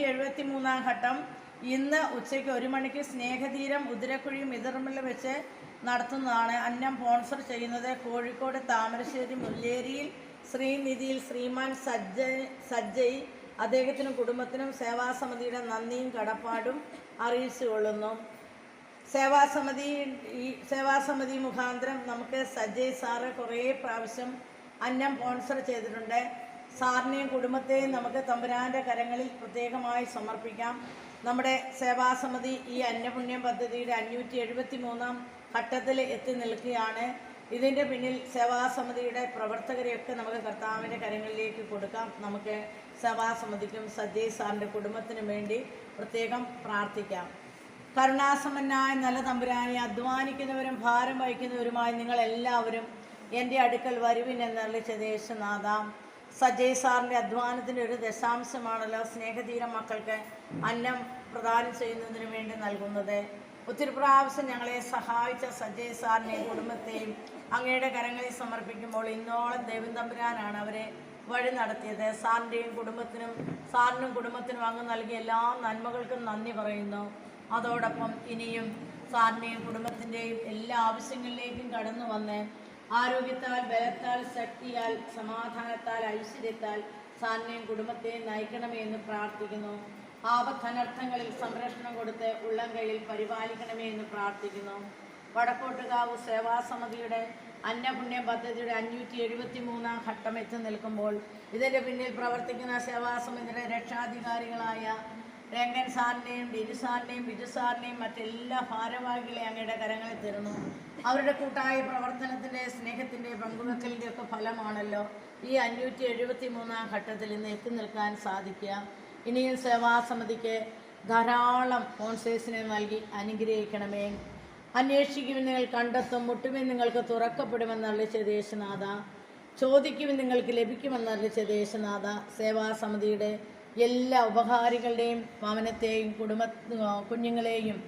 അഞ്ഞൂറ്റി എഴുപത്തി മൂന്നാം ഘട്ടം ഇന്ന് ഉച്ചയ്ക്ക് ഒരു മണിക്ക് സ്നേഹതീരം ഉദരക്കുഴി മിതർമിൽ വെച്ച് നടത്തുന്നതാണ് അന്നം സ്പോൺസർ ചെയ്യുന്നത് കോഴിക്കോട് താമരശ്ശേരി മുല്ലേരിയിൽ ശ്രീനിധിയിൽ ശ്രീമാൻ സജ്ജ സജ്ജയ്. അദ്ദേഹത്തിനും കുടുംബത്തിനും സേവാസമിതിയുടെ നന്ദിയും കടപ്പാടും അറിയിച്ചുകൊള്ളുന്നു. സേവാസമിതി ഈ സേവാസമിതി മുഖാന്തരം നമുക്ക് സജ്ജയ് സാറ് കുറേ പ്രാവശ്യം അന്നം സ്പോൺസർ ചെയ്തിട്ടുണ്ട്. സാറിനെയും കുടുംബത്തെയും നമുക്ക് തമ്പുരാന്റെ കരങ്ങളിൽ പ്രത്യേകമായി സമർപ്പിക്കാം. നമ്മുടെ സേവാസമിതി ഈ അന്നപുണ്യം പദ്ധതിയുടെ അഞ്ഞൂറ്റി എഴുപത്തി മൂന്നാം ഘട്ടത്തിൽ എത്തി നിൽക്കുകയാണ്. ഇതിന്റെ പിന്നിൽ സേവാസമിതിയുടെ പ്രവർത്തകരെയൊക്കെ നമുക്ക് കർത്താവിന്റെ കരങ്ങളിലേക്ക് കൊടുക്കാം. നമുക്ക് സേവാസമിതിക്കും സജയ് സാറിന്റെ കുടുംബത്തിനും വേണ്ടി പ്രത്യേകം പ്രാർത്ഥിക്കാം. കരുണാസമന്നായ നല്ല തമ്പുരാനെ അധ്വാനിക്കുന്നവരും ഭാരം വഹിക്കുന്നവരുമായി നിങ്ങളെല്ലാവരും എന്റെ അടുക്കൽ വരുവിൻ എന്നറിയിച്ച ദേശനാഥ സജയ് സാറിന്റെ അധ്വാനത്തിന്റെ ഒരു ദശാംശമാണല്ലോ സ്നേഹതീര മക്കൾക്ക് അന്നം പ്രദാനം ചെയ്യുന്നതിന് വേണ്ടി നൽകുന്നത്. ഒത്തിരി പ്രാവശ്യം ഞങ്ങളെ സഹായിച്ച സജയ് സാറിനെയും കുടുംബത്തെയും അങ്ങയുടെ കരങ്ങളിൽ സമർപ്പിക്കുമ്പോൾ ഇന്നോളം ദൈവം തമ്പുരാനാണ് അവരെ വഴി നടത്തിയത്. സാറിന്റെയും കുടുംബത്തിനും സാറിനും കുടുംബത്തിനും അങ്ങ് നൽകിയ എല്ലാ നന്മകൾക്കും നന്ദി പറയുന്നു. അതോടൊപ്പം ഇനിയും സാറിന്റെയും കുടുംബത്തിന്റെയും എല്ലാ ആവശ്യങ്ങളിലേക്കും കടന്നു വന്ന് ആരോഗ്യത്താൽ ബലത്താൽ ശക്തിയാൽ സമാധാനത്താൽ ഐശ്വര്യത്താൽ സാറിനെയും കുടുംബത്തെ നയിക്കണമേ എന്ന് പ്രാർത്ഥിക്കുന്നു. ആപത്തനർത്ഥങ്ങളിൽ സംരക്ഷണം കൊടുത്ത് ഉള്ളം കയ്യിൽ പരിപാലിക്കണമേ എന്ന് പ്രാർത്ഥിക്കുന്നു. വടക്കോട്ടുകാവ് സേവാസമിതിയുടെ അന്നപുണ്യം പദ്ധതിയുടെ അഞ്ഞൂറ്റി എഴുപത്തി മൂന്നാം ഘട്ടം എത്തി നിൽക്കുമ്പോൾ ഇതിന്റെ പിന്നിൽ പ്രവർത്തിക്കുന്ന സേവാസമിതിയുടെ രക്ഷാധികാരികളായ രംഗൻ സാറിനെയും ഡിജു സാറിനെയും ബിജു സാറിനെയും മറ്റെല്ലാ ഭാരവാഹികളെ അങ്ങയുടെ കരങ്ങളിൽ തരുന്നു. അവരുടെ കൂട്ടായ പ്രവർത്തനത്തിന്റെ സ്നേഹത്തിന്റെ പങ്കുവെക്കലിന്റെ ഒക്കെ ഫലമാണല്ലോ ഈ അഞ്ഞൂറ്റി എഴുപത്തി മൂന്നാം ഘട്ടത്തിൽ ഇന്ന് എത്തി നിൽക്കാൻ സാധിക്കുക. ഇനിയും സേവാസമിതിക്ക് ധാരാളം സ്പോൺസേഴ്സിനെ നൽകി അനുഗ്രഹിക്കണമേ. അന്വേഷിക്കുവിൻ നിങ്ങൾ കണ്ടെത്തും മുട്ടുവിൻ നിങ്ങൾക്ക് തുറക്കപ്പെടുമെന്നുള്ള ദേശനാഥ ചോദിക്കുവിൻ നിങ്ങൾക്ക് ലഭിക്കുമെന്നുള്ള ദേശനാഥ സേവാസമിതിയുടെ എല്ലാ ഉപകാരികളുടെയും ഭവനത്തെയും കുടുംബ കുഞ്ഞുങ്ങളെയും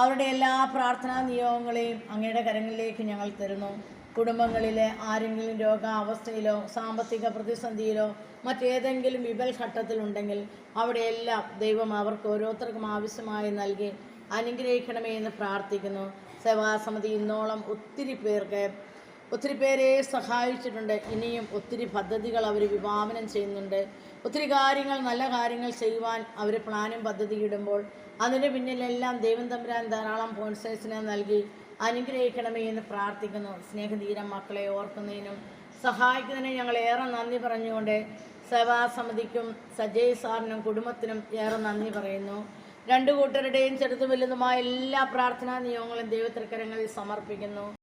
അവരുടെ എല്ലാ പ്രാർത്ഥനാ നിയോഗങ്ങളെയും അങ്ങയുടെ കരങ്ങളിലേക്ക് ഞങ്ങൾ തരുന്നു. കുടുംബങ്ങളിലെ ആരെങ്കിലും രോഗാവസ്ഥയിലോ സാമ്പത്തിക പ്രതിസന്ധിയിലോ മറ്റേതെങ്കിലും വിപൽ ഘട്ടത്തിലുണ്ടെങ്കിൽ അവിടെയെല്ലാം ദൈവം അവർക്ക് ഓരോരുത്തർക്കും ആവശ്യമായി നൽകി അനുഗ്രഹിക്കണമേ എന്ന് പ്രാർത്ഥിക്കുന്നു. സേവാസമിതി ഇന്നോളം ഒത്തിരി പേർക്ക് ഒത്തിരി പേരെ സഹായിച്ചിട്ടുണ്ട്. ഇനിയും ഒത്തിരി പദ്ധതികൾ അവർ വിഭാവനം ചെയ്യുന്നുണ്ട്. ഒത്തിരി കാര്യങ്ങൾ നല്ല കാര്യങ്ങൾ ചെയ്യുവാൻ അവർ പ്ലാനും പദ്ധതി ഇടുമ്പോൾ അതിന്റെ പിന്നിലെല്ലാം ദൈവം തമ്പുരാൻ ധാരാളം സ്പോൺസേഴ്സിനെ നൽകി അനുഗ്രഹിക്കണമേ എന്ന് പ്രാർത്ഥിക്കുന്നു. സ്നേഹധീരം മക്കളെ ഓർക്കുന്നതിനും സഹായിക്കുന്നതിനും ഞങ്ങൾ ഏറെ നന്ദി പറഞ്ഞുകൊണ്ട് സഭാസമിതിക്കും സജയ് സാറിനും കുടുംബത്തിനും ഏറെ നന്ദി പറയുന്നു. രണ്ടു കൂട്ടരുടെയും ചെറുതും വലുതുമായ എല്ലാ പ്രാർത്ഥനാ നിയമങ്ങളും ദൈവത്തിരക്കരങ്ങളിൽ സമർപ്പിക്കുന്നു.